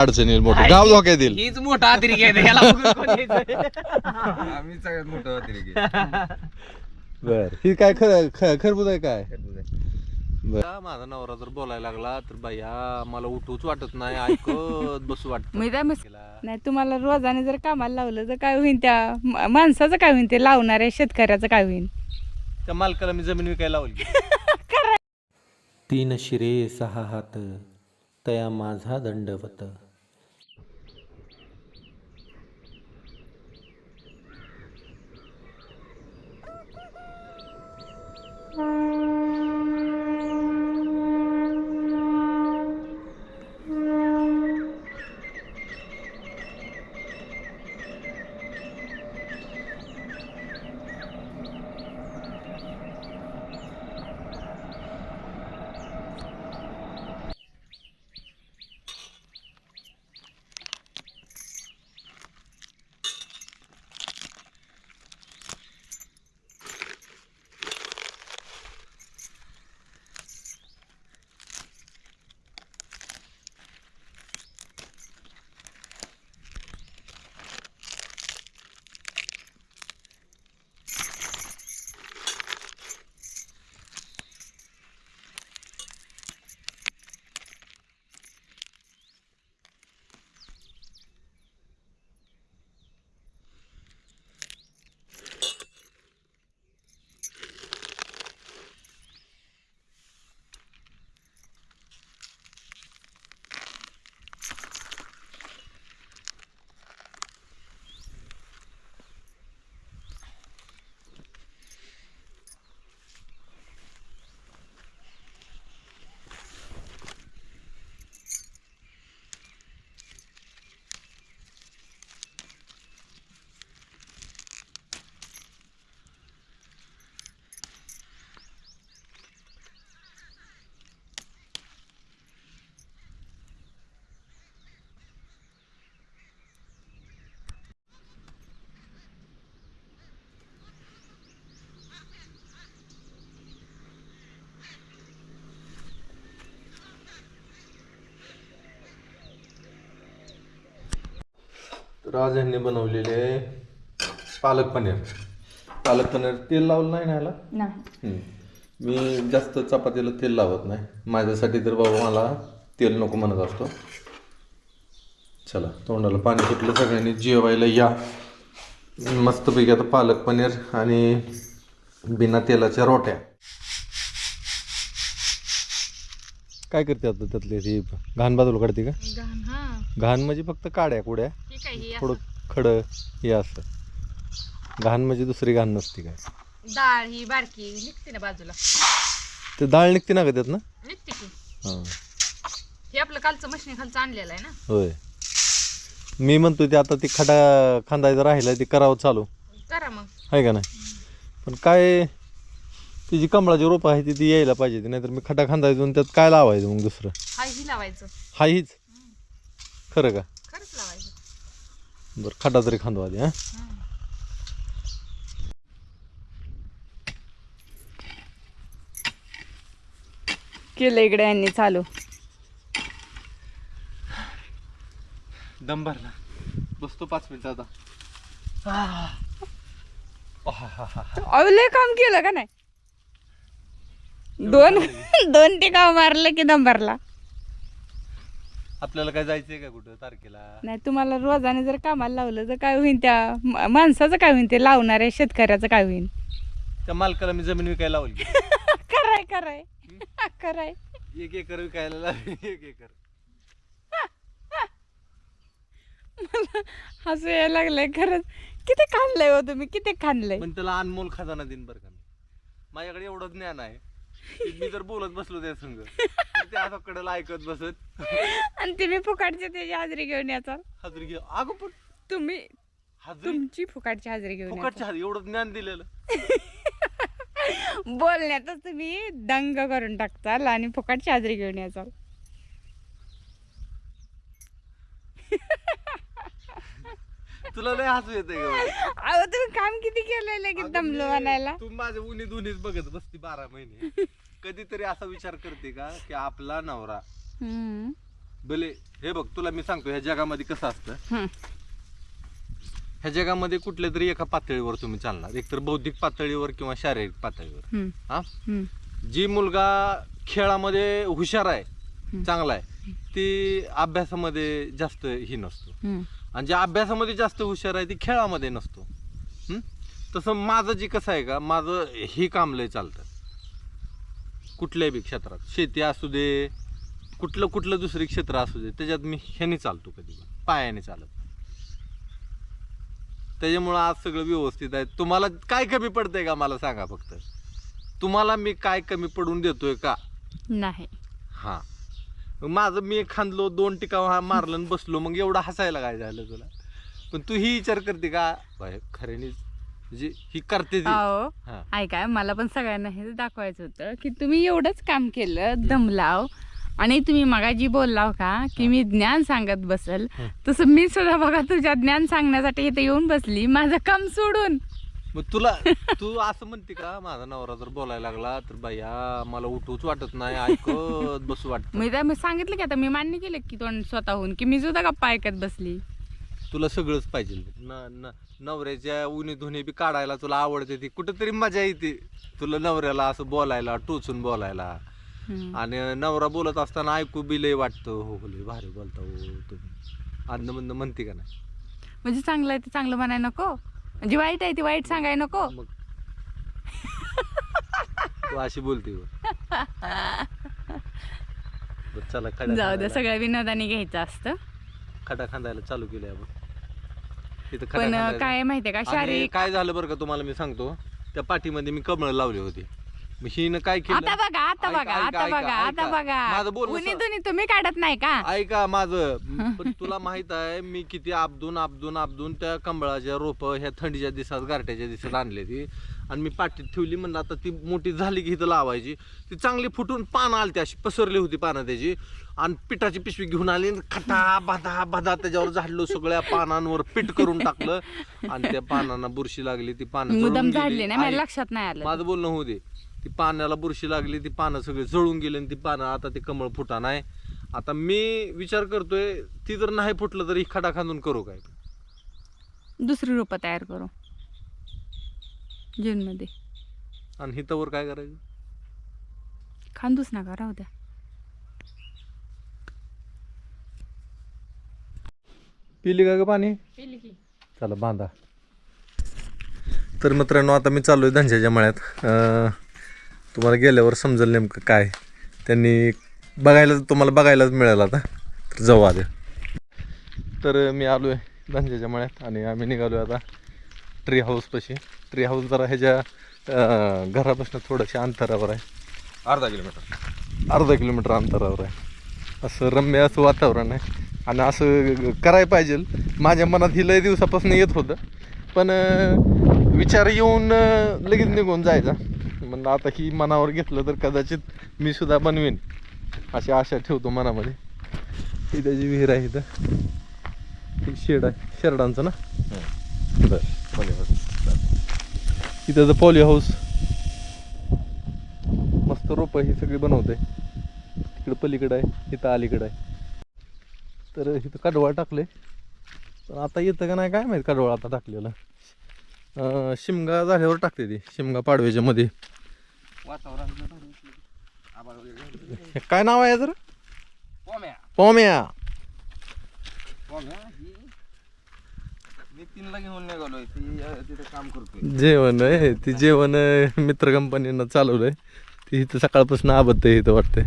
अडचण येईल मोठं गाव धोक्यात येईल. हीच मोठा अतिरेक आहे ह्याला बघून कोण यायचं? आम्ही सगळ्यात मोठं अतिरेकी आहे. बर. ही काय खर खरबूज आहे काय. बर. माझा नवरा जर बोलायला लागला तर बाया मला उठूच वाटत नाही ऐकत बसू वाटत. मी काय मस- नाही तुम्हाला रोजाने जर कामाला लावलं तर काय होईल त्या म- माणसाचं काय होईल ते? लावणाऱ्या शेतकऱ्याचं काय होईल त्या मालकाला मी जमीन विकायला लावली. तीन शिरे सहा हात तया माझा दंडवत. तर आज यांनी बनवलेले पालक पनीर. पालक पनीर तेल लावलं नाही ना याला? नाही. हम्म. मी जास्त चपातीला तेल लावत नाही. माझ्यासाठी तर बाबा मला तेल नको म्हणत असतो. चला तोंडाला पाणी सुटलं सगळ्यांनी जेवायला या. मस्तपैकी आता पालक पनीर आणि बिना तेलाच्या रोट्या. काय करते आता त्यातले ती? घाण बाजूला काढते का? घाण हा. घाण म्हणजे फक्त काड्या कुड्या. ही थोडं खडं हे असं. घाण म्हणजे दुसरी घाण नसते काय? डाळ ही बारकी निघते ना बाजूला. ते डाळ निघते ना का त्यात ना निघते की. हां. हे आपलं कालचं मशीन खालचं आणलेलं आहे ना? होय. मी म्हणतो ते आता ती खडा खांदायचं राहिलं ते करावं चालू. करा मग. आहे का नाही? पण काय ती जी कमळाची रोपं आहे ती ती यायला पाहिजे ती नाहीतर मी खडा खांदायचो आणि त्यात काय लावायचं मग दुसरं? ही लावायचं. हा हीच खरं का? खरंच लावायचं. बरं खडा तरी खांदवा आधी हां? केलं इकडे यांनी चालू. दम भरला. बसतो पाच मिनिटं आता. अवले काम केलं का नाही? दोन दोन टिकाव मारलं की दम भरला आपल्याला काय जायचंय का कुठं तारखेला? नाही तुम्हाला रोजाने जर कामाला लावलं तर काय होईल त्या म- माणसाचं काय होईल ते लावणाऱ्या शेतकऱ्याचं काय होईल त्या मालकाला मी जमीन विकायला लावली. कराय कराय कराय एक एकर विकायला लावली एक एकर. हसू यायला लागलंय खरंच. किती खाल्लंय हो तुम्ही? किती खाल्लंय? पण त्याला अनमोल खजाना देईन बरं का मी. माझ्याकडे एवढं ज्ञान आहे. मी जर बोलत बसलो त्या संग असं कडेला ऐकत बसत. आणि तुम्ही फुकाटची त्याची हाजरी घेऊन याचा. हजरी घे अगं पण तुम्ही हजरी? तुमची फुकाटची हाजरी घेऊन फुकटच्या हात एवढं ज्ञान दिलेलं. याचाल. बोलण्यातच तुम्ही दंग करून टाकताल आणि फुकाटची हाजरी घेऊन याचाल. तुला लय हसू येते अहो तुम्ही काम किती केलंय लगेच दमलो म्हणायला? तू माझ्या उन्ही दोन्हीच बघत बसती बारा महिने. कधीतरी असा विचार करते का की आपला नवरा हम्म. भले हे बघ तुला मी सांगतो ह्या जगामध्ये कसं असतं. ह्या जगामध्ये कुठल्या तरी एका पातळीवर तुम्ही चालणार. एकतर बौद्धिक पातळीवर किंवा शारीरिक पातळीवर. हं. जी मुलगा खेळामध्ये हुशार आहे चांगला आहे ती अभ्यासामध्ये जास्त ही नसतो. आणि जे अभ्यासामध्ये जास्त हुशार आहे ती खेळामध्ये नसतो? तसं माझं जे कसं आहे का माझं ही काम लय चालतं. कुठल्याही बी क्षेत्रात. शेती असू दे कुठलं कुठलं दुसरी क्षेत्र असू दे त्याच्यात मी ह्याने चालतो कधी पण. पायाने चालत त्याच्यामुळं आज सगळं व्यवस्थित आहे. तुम्हाला काय कमी पडतंय का मला सांगा फक्त. तुम्हाला मी काय कमी पडून देतोय का? नाही. हा. मग माझं मी खांदलो दोन टिका हा मारलं आणि बसलो. मग एवढं हसायला काय झालं तुला? पण तू ही विचार करते का? बाय, खऱ्यानीच म्हणजे ही करते ती. अहो हा. ऐका मला पण सगळ्यांना हे दाखवायचं होतं की तुम्ही एवढंच काम केलं दमलाव. आणि तुम्ही मगाजी बोललाव का की मी ज्ञान सांगत बसल. तसं मी सुद्धा बघा तुझ्या ज्ञान सांगण्यासाठी इथे येऊन बसली. माझं काम सोडून. मग तुला तू असं म्हणते का माझा नवरा जर बोलायला लागला तर बाया मला उठूच वाटत नाही ऐकत बसू वाटत. मी तर सांगितलं की आता मी मान्य केलं की तोंड स्वतःहून की मी सुद्धा गप्पा ऐकत बसली. तुला सगळंच पाहिजे. न न नवऱ्याच्या उन्ही धुनी बी काढायला तुला आवडते ती कुठंतरी मजा येते. तुला नवऱ्याला असं बोलायला टोचून बोलायला. आणि नवरा बोलत असताना ऐकू बी लय वाटतं हो हो लय भारी बोलता हो तुम्ही. अन्न म्हणणं म्हणते का नाही? म्हणजे चांगलं आहे ते चांगलं म्हणाय नको. म्हणजे वाईट आहे ते वाईट सांगाय नको. मग तू अशी बोलते. बरं, चला खडा जाऊ द्या खांदायला- सगळ्या विनोदाने घ्यायचं असतं. खडा खांदायला चालू केलं आपण. तिथं खडा पण खांदायला- काय माहितीये का आणि शारीरिक काय झालं बरं का तुम्हाला मी सांगतो? त्या पाठीमध्ये मी कमळ लावली होती. मग हिनं काय केलं? आता बघा आता ऐका, बघा ऐका, आता ऐका, बघा आता ऐका. बघा. माझं बोलणं उन्ही दुनी तुम्ही काढत नाही का? ऐका माझं. पण तुला माहीत आहे मी किती आपदून आपदून आपदून त्या कमळाच्या रोप ह्या थंडीच्या दिवसात गारट्याच्या दिवसात आणली ती. आणि मी पाठीत ठेवली म्हणलं आता ती मोठी झाली की इथं लावायची. ती चांगली फुटून पानं आली अशी पसरली होती पानं त्याची. आणि पिठाची पिशवी घेऊन आली आणि खटा बाधा बाधा त्याच्यावर झाडलो सगळ्या पानांवर पीठ करून टाकलं. आणि त्या पानांना बुरशी लागली ती पानं जळून मुदम गेली. झाडली नाही ऐक, लक्षात नाही आलं. माझं बोलणं होऊ दे. ती पाण्याला बुरशी लागली ती पानं सगळी जळून गेली आणि ती पानं आता ते कमळ फुटा नाही आता मी विचार करतोय ती जर नाही फुटलं तरी खडा खांदून करू काय? दुसरी रोपं तयार करू. जून मध्ये आणि हितावर काय करायचं? खांदूच नका राहू द्या. पिली का ग पाणी? चला बांधा. तर मित्रांनो आता मी चालू आहे धनशाच्या मळ्यात. अं, तुम्हाला गेल्यावर समजेल नेमकं काय. त्यांनी बघायला तुम्हाला बघायलाच मिळालं आता. तर जाऊ आधी. तर मी आलो आहे धनशाच्या मळ्यात आणि आम्ही निघालो आता ट्री हाऊसपाशी ट्री हाऊस जरा ह्याच्या घरापासून थोडंशा अंतरावर आहे. अर्धा किलोमीटर. अर्धा किलोमीटर अंतरावर आहे. असं रम्य असं वातावरण आहे. आणि असं करायला पाहिजे. माझ्या मनात ही लय दिवसापासून येत होतं. पण विचार येऊन लगेच निघून जायचा. म्हणलं आता ही मनावर घेतलं तर कदाचित मी सुद्धा बनवीन. अशी आशा ठेवतो मनामध्ये. ही त्याची विहीर आहे इथं. ही शेड आहे. शेरडांचं ना? बरं. इथं पॉली हाऊस. मस्त रोपं ही सगळी बनवते तिकडं पलीकडं आहे इथं अलीकडं आहे. तर इथं कडवळ टाकले पण आता येतं का नाही काय माहीत कडवळ आता टाकलेलं. शिमगा झाल्यावर टाकते ती. शिमगा पाडव्याच्या मध्ये. काय नाव आहे जर पोम्या. पॉम्या. जेवण आहे ती जेवण मित्र कंपनीनं चालवलंय. ती इथं सकाळपासून आबद्ध आहे इथं वाटतंय.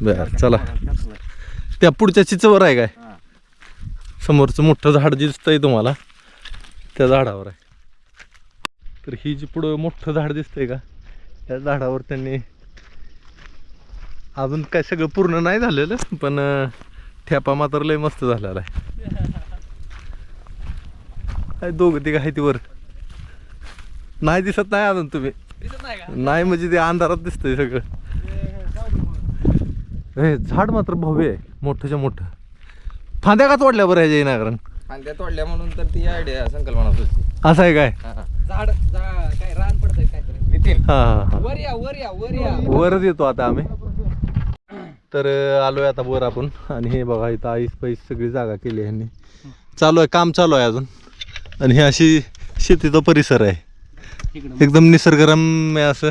बरं चला. त्या पुढच्या चिचवर आहे काय. समोरचं मोठं झाड दिसतंय तुम्हाला. त्या झाडावर आहे. तर ही जी पुढं मोठं झाड दिसतंय का? त्या झाडावर त्यांनी अजून काय सगळं पूर्ण नाही झालेलं पण ठेपा मात्र लय मस्त झालेला आहे. काय दोघं तिघ आहे ती वर. नाही दिसत नाही अजून तुम्ही. नाही म्हणजे ते अंधारात दिसतंय सगळं. हे झाड मात्र भव्य आहे मोठंच्या मोठं. फांद्या का तोडल्या बरं ह्याच्या येणार फांद्या तोडल्या म्हणून तर ती आयडिया संकल्पना असं आहे काय. झाड काय रान? नितीन हा हा हा. वर या वर या वर या. वरच येतो आता आम्ही. तर आलोय आता वर आपण. आणि हे बघा इथं आईस पैस सगळी जागा केली ह्यांनी. चालू आहे काम चालू आहे अजून. आणि हे अशी शेतीचा परिसर आहे. एकदम निसर्गरम्य असं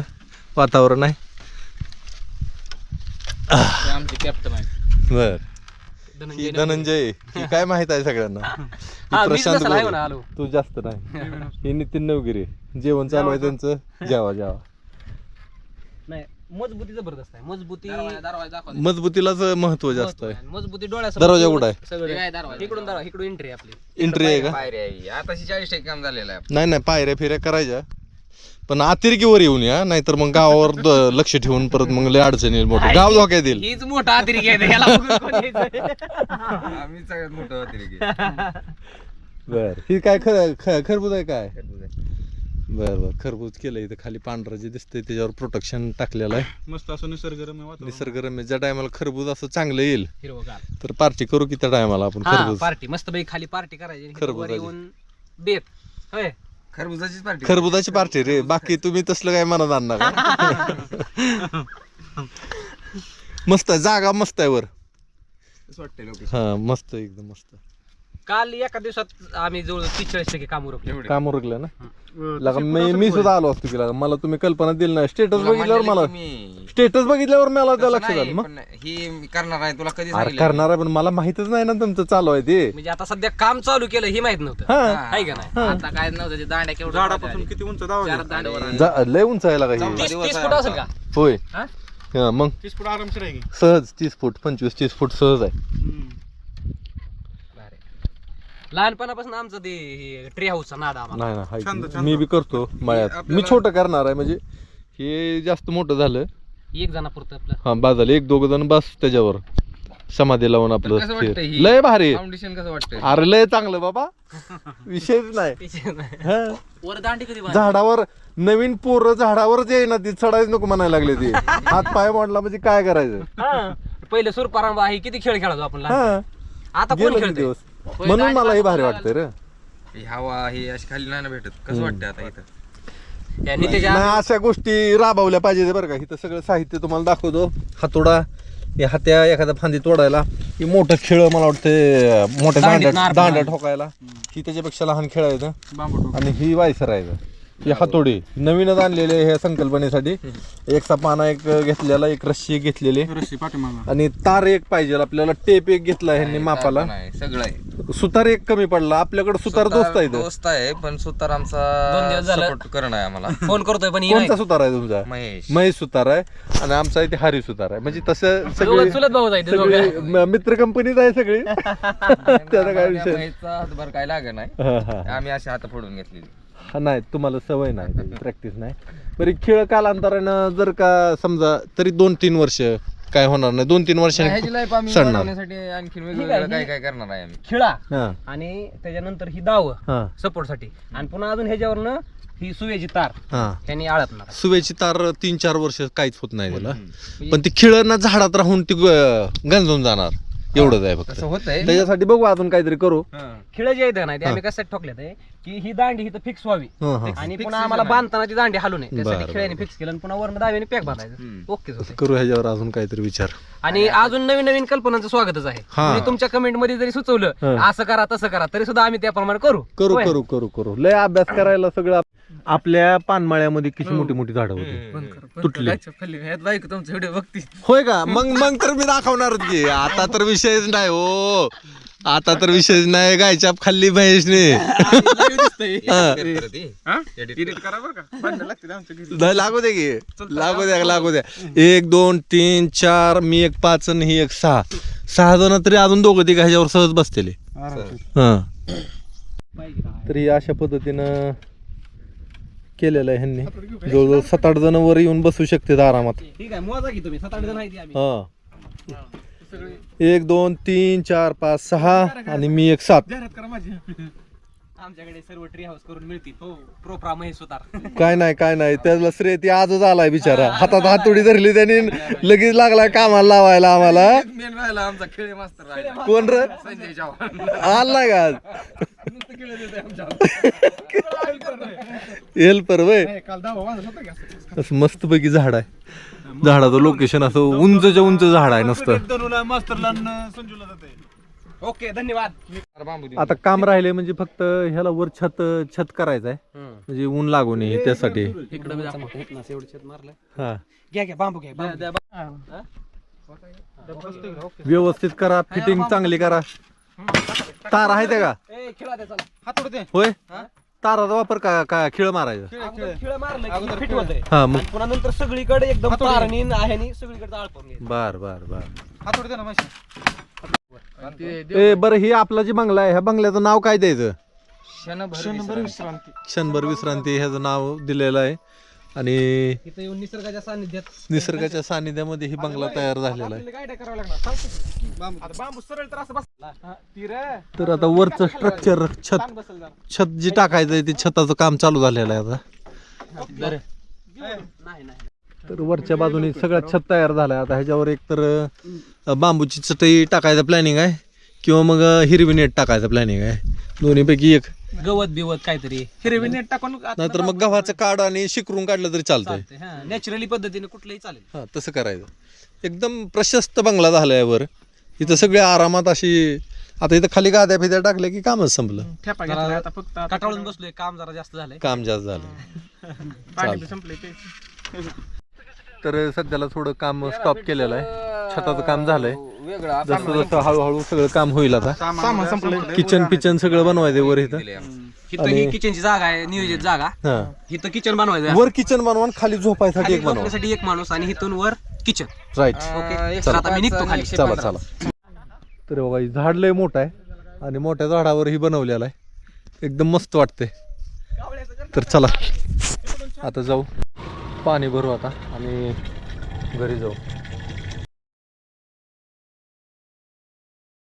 वातावरण आहे. ते आमचे कॅप्टन आहे बर. ही धनंजय. ही काय माहीत आहे सगळ्यांना? ही हा, प्रशांत गोरे. तू जास्त नाही. हे नितीन नवगिरी. जेवण चालू आहे त्यांचं? जेवा जेवा. नाही मजबूती जबरदस्त आहे. मजबूती मजबूतीलाच महत्त्व जास्त आहे. मजबूती डोळ्यासमोर दरवाजा कुठं आहे? सगळं इकडून दरवाजा इकडून एंट्री आपली. एंट्री आहे का? पायरी आहे. आताशी चाळीस टक्के काम झालेलं आहे नाही नाही पायऱ्या फिऱ्या करायच्या. पण अतिरेकीवर येऊन या नाहीतर मग गावावर द- लक्ष ठेवून परत मग लय अडचण येईल मोठं. गाव धोक्यात येईल. हीच मोठा अतिरेकी आहे ह्याला बघून कोण यायचं? आम्ही सगळ्यात मोठं अतिरेकी बर. ही काय खर ख- खरबूज आहे काय? बर बर. खरबूज केलंय इथं खाली पांढरं जे दिसतंय त्याच्यावर प्रोटेक्शन टाकलेलं आहे. मस्त असं निसर्गरम्य वातावरण. निसर्गरम्य. ज्या टायमाला खरबूज असं चांगलं येईल हिरवगार तर पार्टी करू की त्या टायमाला आपण हा खरबूज? पार्टी मस्त पैकी खाली पार्टी करायची आणि. वर येऊन बेत. होय. खरबुजाचीच पार्टी खरबुजाची पार्टी रे. बाकी तुम्ही तसलं काय मनात आणणार? मस्त आहे. जागा मस्त आहे वर. असं वाटतंय लोक. हा मस्त एकदम मस्त. काल एका दिवसात आम्ही जवळ तीस टक्के काम उरकले. काम उरकलं ना? लगा मी मी सुद्धा आलो असतो की लगा मला तुम्ही कल्पना दिली नाही. स्टेटस बघितल्यावर मला स्टेटस बघितल्यावर मला त्या लक्षात आलं मग. ही मी करणार आहे तुला कधी अरे सांगितलं? करणार आहे पण मला माहितच नाही ना तुमचं चालू आहे ते. म्हणजे आता सध्या काम चालू केलं हे माहीत नव्हतं. हा. आहे का नाही? आता काय नव्हतं ते दांड्या केवढं झाडापासून किती उंच दावा जा- लय उंच आहे लागा हे. तीस तीस फूट असेल का? होय. हा? हा, मग. तीस फूट आरामशीर आहे की? सहज तीस फूट पंचवीस तीस फूट सहज आहे. लहानपणापासून आमचं ते ट्री हाऊसचा नाद आम्हाला. नाही ना छंद. छंद. मी बी करतो मळ्यात मी छोटं करणार आहे म्हणजे हे जास्त मोठं झालं. एक जणापुरतं आपलं. हा बाजाला एक दोघ जण बस त्याच्यावर. समाधी लावून आपलं कसं. ही? लय भारी. फाउंडेशन कसं वाटतंय? अरे लय चांगलं बाबा. विषयच नाही. हा. वर दांडी कधी झाडावर नवीन पोरं झाडावरच येईना ती चढायच नको म्हणायला लागले ती. हात पाय मोडला म्हणजे काय करायचं? पहिले सुरपारांबा आहे किती खेळ खेळायचो आपण लहान. हा आता कोण गेलं ते खेळते दिवस. म्हणून मला हे भारी वाटतंय रे. ही हवा ही अशी खाली नाही ना भेटत. कसं वाटतंय आता इथं? यांनी त्याच्या नाही अशा गोष्टी राबवल्या पाहिजे बरं का. इथं सगळं साहित्य तुम्हाला दाखवतो. हातोडा हे हात्या एखादा फांदी तोडायला. ही मोठं खेळ मला वाटतं मोठ्या दांडीत दांड्या नार दांड्या बांधायला. ठोकायला. ही त्याच्यापेक्षा लहान खेळायचं बांबू आणि ही वायसर आहे ही हातोडी नवीनच आणलेले ह्या संकल्पनेसाठी. एक सपाना एक घेतलेला एक रस्सी एक घेतलेली. रस्सी पाठीमागा. आणि तार एक पाहिजे आपल्याला टेप एक घेतला ह्यांनी मापाला. नाही सगळं आहे. सुतार एक कमी पडला आपल्याकडे सुतार दोस्त आहे. दोस्त आहे पण सुतार दोन आमचा दिवस झालं. सपोर्ट करणं आहे आम्हाला. फोन करतोय पण ही नाही. कोणता सुतार आहे तुमचा? महेश. महेश सुतार आहे. आणि आमचा इथे हरी सुतार आहे. म्हणजे तसं दोघं सगळे चुलत भाऊ जायचे सगळे दोघं. म- मित्र कंपनीच आहे सगळी. त्याचा काय विषय महेशचा हातभार काय लागे नाही. हा, हा. आम्ही अशी हात फोडून घेतलेली. हा, नाही तुम्हाला सवय नाही प्रॅक्टिस नाही. बरी खेळ कालांतरानं जर का समजा तरी दोन तीन वर्ष काय होणार नाही. दोन तीन ह्याची वर्षांनी लाईफ आम्ही सडणार. वाढवण्यासाठी आणखी वेगवेगळं काय काय करणार आहे आम्ही. खिळा. हा. आणि त्याच्यानंतर ही दाव हा. सपोर्टसाठी आणि पुन्हा अजून ह्याच्यावरनं ही सुवेची तार हा. त्यांनी आळतणार सुवेची तार तीन चार वर्ष काहीच होत नाही त्याला. पण ती खिळं झाडात राहून ती ग- गंजून जाणार. एवढंच आहे फक्त. तसं होतंय. त्याच्यासाठी बघू अजून काहीतरी करू. खिळ जे आहेत नाही ते आम्ही कशासाठी ठोकल्यात आहे की ही दांडी ही फिक्स व्हावी. हा, हा. आणि पुन्हा आम्हाला बांधताना ती दांडी हलू नये. बरं, त्यासाठी खिळ्याने फिक्स केलं आणि पुन्हा वरनं दाव्याने पॅक बांधायचं. ओकेच होते करू ह्याच्यावर अजून काहीतरी विचार. आणि अजून नवीन नवीन कल्पनांचं स्वागतच आहे. हा. म्हणजे तुमच्या कमेंटमध्ये जरी सुचवलं हा. असं करा तसं करा तरी सुद्धा आम्ही त्याप्रमाणे करू. करू होय. करू करू करू. लय अभ्यास करायला सगळं आप- आपल्या पानमाळ्यामध्ये किती मोठी मोठी झाडं होती. तुटली. तुमचं व्हिडिओ बघती. होय का? मग मग तर मी दाखवणारच की. आता तर विषयच नाही हो. आता तर विषयच नाही. गायच्या खाल्ली म्हैसने एडिट करा बरं का. भांडणं लागते आमच्या घरी. नाही, लागू दे की. लागू द्या लागू द्या. एक दोन तीन चार मी एक पाच आणि ही एक सहा. सहा जण तरी अजून दोघं तिघ ह्याच्यावर सहज बसतेले. हा. तर ही अशा पद्धतीनं केलेलं आहे ह्यांनी. जवळजवळ सात आठ जण वर येऊन बसू शकतात आरामात. ठीक आहे मोजा की तुम्ही. सात आठ जण आहे ती आम्ही. हा. एक दोन तीन चार पाच सहा आणि मी एक सात. जाहिरात करा माझी. आमच्याकडे सर्व ट्री हाऊस करून मिळतील. हो प्रोप्रा महेश सुतार. काय नाही काय नाही. त्याला श्रेय ती आजच आलाय बिचारा. हातात हातोडी धरली त्याने. लगेच लागलाय कामाला लावायला आम्हाला. मेन राहिला आमचा खेळ मास्तर राहिला. कोण र? संजय चव्हाण. आलाय का आज? हेल्पर वय काल दहा वाजत होता की असं. असं मस्त पैकी झाड आहे. झाडाचं लोकेशन असं उंचच्या उंच झाड आहे नुसतं. मास्तरला संजूला जाते ओके धन्यवाद. आता काम राहिले म्हणजे फक्त ह्याला वर छत छत करायचं आहे म्हणजे ऊन लागू नये त्यासाठी. इकडे एवढं छत मारलं हा. घ्या घ्या बांबू घ्या बांबू. व्यवस्थित करा फिटिंग चांगली करा. तार आहे त्या का होय? ताराचा वापर का का खिळ मारायचं? हा मग. पुन्हा नंतर सगळीकडे एकदम बर बर बर. हात उडते ना ए बरं ही आपला जी बंगला आहे ह्या बंगल्याचं नाव काय द्यायचं? क्षणभर विश्रांती. क्षणभर विश्रांती ह्याचं नाव दिलेलं आहे. आणि इथं येऊन निसर्गाच्या सानिध्यात निसर्गाच्या सानिध्यामध्ये ही बंगला तयार झालेला आहे. काय करावं लागणार. बांबू. सरळ तर असं बसला ती रे तर आता वरचं स्ट्रक्चर छत. छत जी टाकायचं आहे ते छताचं काम चालू झालेलं आहे आता. नाही नाही. तर वरच्या बाजूने सगळं छत तयार झालं आहे आता ह्याच्यावर एक तर बांबूची चटई टाकायचं प्लॅनिंग आहे किंवा मग हिरवी नेट टाकायचं प्लॅनिंग आहे. दोन्हीपैकी एक. गवत बिवत काहीतरी. हिरवी नेट टाकून नाहीतर मग गव्हाचं काढ आणि शिकरून काढलं तरी चालतंय. नॅचरली पद्धतीने कुठलंही चालेल. हा तसं करायचं. एकदम प्रशस्त बंगला झालाय वर. इथं सगळे आरामात अशी आता इथं खाली गाद्या फिद्या टाकल्या की कामच संपलं. ठेपा घेतला आता फक्त आता कटाळून बसलोय काम जरा जास्त झालंय. काम जास्त झालं पाणी बी संपलंय ते तर सध्याला थोडं काम स्टॉप केलेलं आहे. छताचं काम झालंय. वेगळा जसं जसं हळूहळू सगळं काम होईल आता. सामान संपलंय. किचन पिचन सगळं बनवायचं वर इथं. इथं ही किचनची जागा आहे नियोजित जागा. हा. इथं किचन बनवायचं वर किचन बनवा आणि खाली झोपायसाठी खाली एक बनवा झोपण्यासाठी एक माणूस आणि इथून वर किचन राईट ओके. आता मी निघतो खाली. चला चला. तर बघा हे झाड लय मोठं आहे आणि मोठ्या झाडावर ही बनवलेलं आहे. एकदम मस्त वाटते तर चला. आता जाऊ. पाणी भरू आता आणि घरी जाऊ.